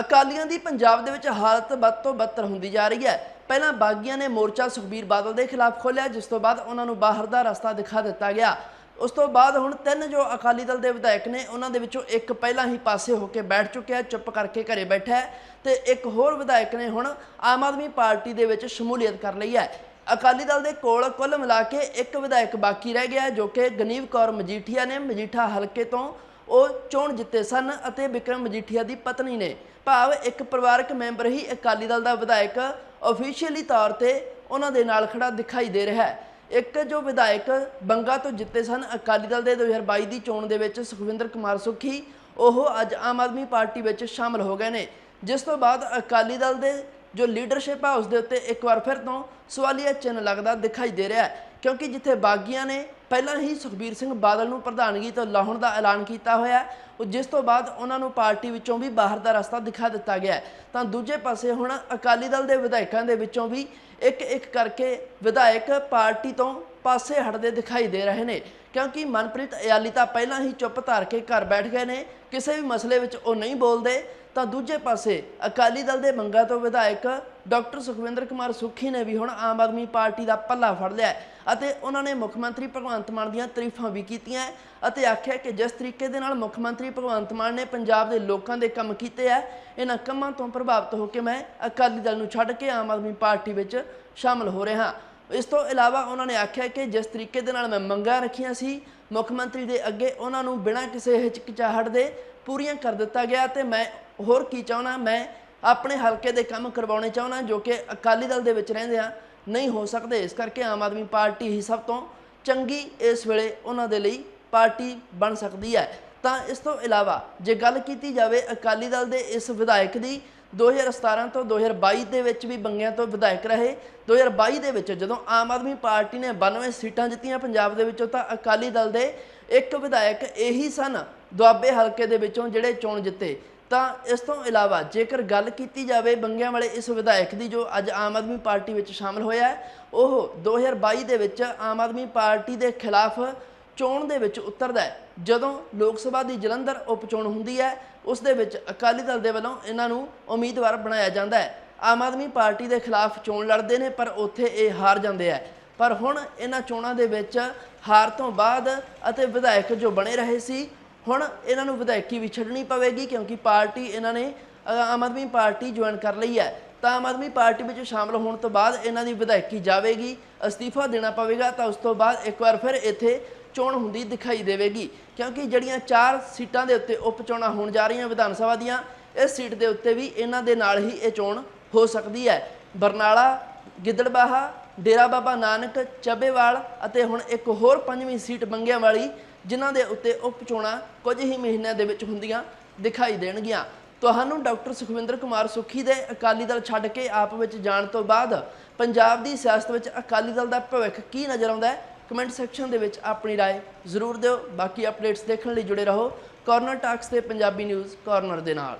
ਅਕਾਲੀਆਂ ਦੀ ਪੰਜਾਬ ਦੇ ਵਿੱਚ ਹਾਲਤ ਵੱਧ ਤੋਂ ਬੱਤਰ ਹੁੰਦੀ ਜਾ ਰਹੀ ਹੈ। ਪਹਿਲਾਂ ਬਾਗੀਆਂ ਨੇ ਮੋਰਚਾ ਸੁਖਬੀਰ ਬਾਦਲ ਦੇ ਖਿਲਾਫ ਖੋਲ੍ਹਿਆ, ਜਿਸ ਤੋਂ ਬਾਅਦ ਉਹਨਾਂ ਨੂੰ ਬਾਹਰ ਦਾ ਰਸਤਾ ਦਿਖਾ ਦਿੱਤਾ ਗਿਆ। ਉਸ ਤੋਂ ਬਾਅਦ ਹੁਣ ਤਿੰਨ ਜੋ ਅਕਾਲੀ ਦਲ ਦੇ ਵਿਧਾਇਕ ਨੇ, ਉਹਨਾਂ ਦੇ ਵਿੱਚੋਂ ਇੱਕ ਪਹਿਲਾਂ ਹੀ ਪਾਸੇ ਹੋ ਕੇ ਬੈਠ ਚੁੱਕਿਆ ਚੁੱਪ ਕਰਕੇ ਘਰੇ ਬੈਠਾ ਹੈ ਤੇ ਇੱਕ ਹੋਰ ਵਿਧਾਇਕ ਨੇ ਹੁਣ ਆਮ ਆਦਮੀ ਪਾਰਟੀ ਦੇ ਵਿੱਚ ਸ਼ਮੂਲੀਅਤ ਕਰ ਲਈ ਹੈ। ਅਕਾਲੀ ਦਲ ਦੇ ਕੋਲ ਕੁੱਲ ਮਿਲਾ ਕੇ ਇੱਕ ਵਿਧਾਇਕ ਬਾਕੀ ਰਹਿ ਗਿਆ ਜੋ ਕਿ ਗਨੀਵ ਕੌਰ ਮਜੀਠੀਆ ਨੇ। ਮਜੀਠਾ ਹਲਕੇ ਤੋਂ ਉਹ ਚੋਣ ਜਿੱਤੇ ਸਨ ਅਤੇ ਵਿਕਰਮ ਮਜੀਠੀਆ ਦੀ ਪਤਨੀ ਨੇ। ਭਾਵ ਇੱਕ ਪਰਿਵਾਰਕ ਮੈਂਬਰ ਹੀ ਅਕਾਲੀ ਦਲ ਦਾ ਵਿਧਾਇਕ ਅਫੀਸ਼ੀਅਲੀ ਤੌਰ ਤੇ ਉਹਨਾਂ ਦੇ ਨਾਲ ਖੜਾ ਦਿਖਾਈ ਦੇ ਰਿਹਾ ਹੈ। ਇੱਕ ਜੋ ਵਿਧਾਇਕ ਬੰਗਾ ਤੋਂ ਜਿੱਤੇ ਸਨ ਅਕਾਲੀ ਦਲ ਦੇ 2022 ਦੀ ਚੋਣ ਦੇ ਵਿੱਚ ਸੁਖਵਿੰਦਰ ਕੁਮਾਰ ਸੁਖੀ, ਉਹ ਅੱਜ ਆਮ ਆਦਮੀ ਪਾਰਟੀ ਵਿੱਚ ਸ਼ਾਮਲ ਹੋ ਗਏ ਨੇ। ਜਿਸ ਤੋਂ ਬਾਅਦ ਅਕਾਲੀ ਦਲ ਦੇ ਜੋ ਲੀਡਰਸ਼ਿਪ ਆ ਉਸ ਦੇ ਉੱਤੇ ਇੱਕ ਵਾਰ ਫਿਰ ਤੋਂ ਸਵਾਲੀਆ ਚਿੰਨ੍ਹ ਲੱਗਦਾ ਦਿਖਾਈ ਦੇ ਰਿਹਾ ਹੈ, ਕਿਉਂਕਿ ਜਿੱਥੇ ਬਾਗੀਆਂ ਨੇ ਪਹਿਲਾਂ ਹੀ ਸੁਖਬੀਰ ਸਿੰਘ ਬਾਦਲ ਨੂੰ ਪ੍ਰਧਾਨਗੀ ਤੋਂ ਲਾਹੁਣ ਦਾ ਐਲਾਨ ਕੀਤਾ ਹੋਇਆ ਉਹ ਜਿਸ ਤੋਂ ਬਾਅਦ ਉਹਨਾਂ ਨੂੰ ਪਾਰਟੀ ਵਿੱਚੋਂ ਵੀ ਬਾਹਰ ਦਾ ਰਸਤਾ ਦਿਖਾ ਦਿੱਤਾ ਗਿਆ ਤਾਂ ਦੂਜੇ ਪਾਸੇ ਹੁਣ ਅਕਾਲੀ ਦਲ ਦੇ ਵਿਧਾਇਕਾਂ ਦੇ ਵਿੱਚੋਂ ਵੀ ਇੱਕ ਇੱਕ ਕਰਕੇ ਵਿਧਾਇਕ ਪਾਰਟੀ ਤੋਂ ਪਾਸੇ ਹਟਦੇ ਦਿਖਾਈ ਦੇ ਰਹੇ ਨੇ। ਕਿਉਂਕਿ ਮਨਪ੍ਰੀਤ ਅਯਾਲੀ ਤਾਂ ਪਹਿਲਾਂ ਹੀ ਚੁੱਪ ਧਾਰ ਕੇ ਘਰ ਬੈਠ ਗਏ ਨੇ। ਕਿਸੇ ਵੀ ਮਸਲੇ ਵਿੱਚ ਉਹ ਨਹੀਂ ਬੋਲਦੇ। ਤਾਂ ਦੂਜੇ ਪਾਸੇ ਅਕਾਲੀ ਦਲ ਦੇ ਮੰਗਾ ਤੋਂ ਵਿਧਾਇਕ ਡਾਕਟਰ ਸੁਖਵਿੰਦਰ ਕੁਮਾਰ ਸੁੱਖੀ ਨੇ ਵੀ ਹੁਣ ਆਮ ਆਦਮੀ ਪਾਰਟੀ ਦਾ ਪੱਲਾ ਫੜ ਲਿਆ ਅਤੇ ਉਹਨਾਂ ਨੇ ਮੁੱਖ ਮੰਤਰੀ ਭਗਵੰਤ ਮਾਨ ਦੀਆਂ ਤਾਰੀਫਾਂ ਵੀ ਕੀਤੀਆਂ ਅਤੇ ਆਖਿਆ ਕਿ ਜਿਸ ਤਰੀਕੇ ਦੇ ਨਾਲ ਮੁੱਖ ਮੰਤਰੀ ਭਗਵੰਤ ਮਾਨ ਨੇ ਪੰਜਾਬ ਦੇ ਲੋਕਾਂ ਦੇ ਕੰਮ ਕੀਤੇ ਹੈ, ਇਹਨਾਂ ਕੰਮਾਂ ਤੋਂ ਪ੍ਰਭਾਵਿਤ ਹੋ ਕੇ ਮੈਂ ਅਕਾਲੀ ਦਲ ਨੂੰ ਛੱਡ ਕੇ ਆਮ ਆਦਮੀ ਪਾਰਟੀ ਵਿੱਚ ਸ਼ਾਮਲ ਹੋ ਰਿਹਾ ਇਸ ਤੋਂ ਇਲਾਵਾ ਉਹਨਾਂ ਨੇ ਆਖਿਆ ਕਿ ਜਿਸ ਤਰੀਕੇ ਦੇ ਨਾਲ ਮੈਂ ਮੰਗਾਂ ਰੱਖੀਆਂ ਸੀ, ਮੁੱਖ ਮੰਤਰੀ ਦੇ ਅੱਗੇ ਉਹਨਾਂ ਨੂੰ ਬਿਨਾਂ ਕਿਸੇ ਹਿਚਕਿਚਾਹਟ ਦੇ ਪੂਰੀਆਂ ਕਰ ਦਿੱਤਾ ਗਿਆ ਤੇ ਮੈਂ ਹੋਰ ਕੀ ਚਾਹਣਾ ਮੈਂ ਆਪਣੇ ਹਲਕੇ ਦੇ ਕੰਮ ਕਰਵਾਉਣੇ ਚਾਹੁੰਦਾ ਜੋ ਕਿ ਅਕਾਲੀ ਦਲ ਦੇ ਵਿੱਚ ਰਹਿੰਦੇ ਆ, ਨਹੀਂ ਹੋ ਸਕਦੇ। ਇਸ ਕਰਕੇ ਆਮ ਆਦਮੀ ਪਾਰਟੀ ਹੀ ਸਭ ਤੋਂ ਚੰਗੀ ਇਸ ਵੇਲੇ ਉਹਨਾਂ ਦੇ ਲਈ ਪਾਰਟੀ ਬਣ ਸਕਦੀ ਹੈ। ਤਾਂ ਇਸ ਤੋਂ ਇਲਾਵਾ ਜੇ ਗੱਲ ਕੀਤੀ ਜਾਵੇ ਅਕਾਲੀ ਦਲ ਦੇ ਇਸ ਵਿਧਾਇਕ ਦੀ 2017 ਤੋਂ 2022 ਦੇ ਵਿੱਚ ਵੀ ਬੰਗਿਆਂ ਤੋਂ ਵਿਧਾਇਕ ਰਹੇ। 2022 ਦੇ ਵਿੱਚ ਜਦੋਂ ਆਮ ਆਦਮੀ ਪਾਰਟੀ ਨੇ 92 ਸੀਟਾਂ ਜਿੱਤੀਆਂ ਪੰਜਾਬ ਦੇ ਵਿੱਚੋਂ, ਤਾਂ ਅਕਾਲੀ ਦਲ ਦੇ ਇੱਕ ਵਿਧਾਇਕ ਇਹੀ ਸਨ ਦੁਆਬੇ ਹਲਕੇ ਦੇ ਵਿੱਚੋਂ ਜਿਹੜੇ ਚੋਣ ਜਿੱਤੇ। ਤਾਂ ਇਸ ਤੋਂ ਇਲਾਵਾ ਜੇਕਰ ਗੱਲ ਕੀਤੀ ਜਾਵੇ ਬੰਗਿਆਂ ਵਾਲੇ ਇਸ ਵਿਧਾਇਕ ਦੀ ਜੋ ਅੱਜ ਆਮ ਆਦਮੀ ਪਾਰਟੀ ਵਿੱਚ ਸ਼ਾਮਲ ਹੋਇਆ ਹੈ, ਉਹ 2022 ਦੇ ਵਿੱਚ ਆਮ ਆਦਮੀ ਪਾਰਟੀ ਦੇ ਖਿਲਾਫ ਚੋਣ ਦੇ ਵਿੱਚ ਉਤਰਦਾ ਹੈ। ਜਦੋਂ ਲੋਕ ਸਭਾ ਦੀ ਜਲੰਧਰ ਉਪ ਚੋਣ ਹੁੰਦੀ ਹੈ, ਉਸ ਦੇ ਵਿੱਚ ਅਕਾਲੀ ਦਲ ਦੇ ਵੱਲੋਂ ਇਹਨਾਂ ਨੂੰ ਉਮੀਦਵਾਰ ਬਣਾਇਆ ਜਾਂਦਾ ਹੈ। ਆਮ ਆਦਮੀ ਪਾਰਟੀ ਦੇ ਖਿਲਾਫ ਚੋਣ ਲੜਦੇ ਨੇ, ਪਰ ਉੱਥੇ ਇਹ ਹਾਰ ਜਾਂਦੇ ਆ ਪਰ ਹੁਣ ਇਹਨਾਂ ਚੋਣਾਂ ਦੇ ਵਿੱਚ ਹਾਰ ਤੋਂ ਬਾਅਦ ਅਤੇ ਵਿਧਾਇਕ ਜੋ ਬਣੇ ਰਹੇ ਸੀ ਹੁਣ ਇਹਨਾਂ ਨੂੰ ਵਿਧਾਇਕੀ ਵੀ ਛੱਡਣੀ ਪਵੇਗੀ ਕਿਉਂਕਿ ਪਾਰਟੀ ਇਹਨਾਂ ਨੇ ਆਮ ਆਦਮੀ ਪਾਰਟੀ ਜੁਆਇਨ ਕਰ ਲਈ ਹੈ। ਤਾਂ ਆਮ ਆਦਮੀ ਪਾਰਟੀ ਵਿੱਚ ਸ਼ਾਮਲ ਹੋਣ ਤੋਂ ਬਾਅਦ ਇਹਨਾਂ ਦੀ ਵਿਧਾਇਕੀ ਜਾਵੇਗੀ, ਅਸਤੀਫਾ ਦੇਣਾ ਪਵੇਗਾ, ਤਾਂ ਉਸ ਤੋਂ ਬਾਅਦ ਇੱਕ ਵਾਰ ਫਿਰ ਇੱਥੇ ਚੋਣ ਹੁੰਦੀ ਦਿਖਾਈ ਦੇਵੇਗੀ। ਕਿਉਂਕਿ ਜਿਹੜੀਆਂ ਚਾਰ ਸੀਟਾਂ ਦੇ ਉੱਤੇ ਉਪ ਚੋਣਾਂ ਹੋਣ ਜਾ ਰਹੀਆਂ ਵਿਧਾਨ ਸਭਾ ਦੀਆਂ, ਇਸ ਸੀਟ ਦੇ ਉੱਤੇ ਵੀ ਇਹਨਾਂ ਦੇ ਨਾਲ ਹੀ ਇਹ ਚੋਣ ਹੋ ਸਕਦੀ ਹੈ। ਬਰਨਾਲਾ, ਗਿੱਦੜਬਾਹਾ, ਡੇਰਾ ਬਾਬਾ ਨਾਨਕ, ਚੱਬੇਵਾਲ ਅਤੇ ਹੁਣ ਇੱਕ ਹੋਰ ਪੰਜਵੀਂ ਸੀਟ ਮੰਗਿਆਂ ਵਾਲੀ ਜਿਨ੍ਹਾਂ ਦੇ ਉੱਤੇ ਉਪ ਚੋਣਾਂ ਕੁਝ ਹੀ ਮਹੀਨਿਆਂ ਦੇ ਵਿੱਚ ਹੁੰਦੀਆਂ ਦਿਖਾਈ ਦੇਣਗੀਆਂ ਤੁਹਾਨੂੰ ਡਾਕਟਰ ਸੁਖਵਿੰਦਰ ਕੁਮਾਰ ਸੁੱਖੀ ਦੇ ਅਕਾਲੀ ਦਲ ਛੱਡ ਕੇ ਆਪ ਵਿੱਚ ਜਾਣ ਤੋਂ ਬਾਅਦ ਪੰਜਾਬ ਦੀ ਸਿਆਸਤ ਵਿੱਚ ਅਕਾਲੀ ਦਲ ਦਾ ਭਵਿੱਖ ਕੀ ਨਜ਼ਰ ਆਉਂਦਾ ਹੈ ਕਮੈਂਟ ਸੈਕਸ਼ਨ ਦੇ ਵਿੱਚ ਆਪਣੀ رائے ਜ਼ਰੂਰ ਦਿਓ ਬਾਕੀ ਅਪਡੇਟਸ ਦੇਖਣ ਲਈ ਜੁੜੇ ਰਹੋ ਕਾਰਨਰ ਟਾਕਸ ਤੇ ਪੰਜਾਬੀ ਨਿਊਜ਼ ਕਾਰਨਰ ਦੇ ਨਾਲ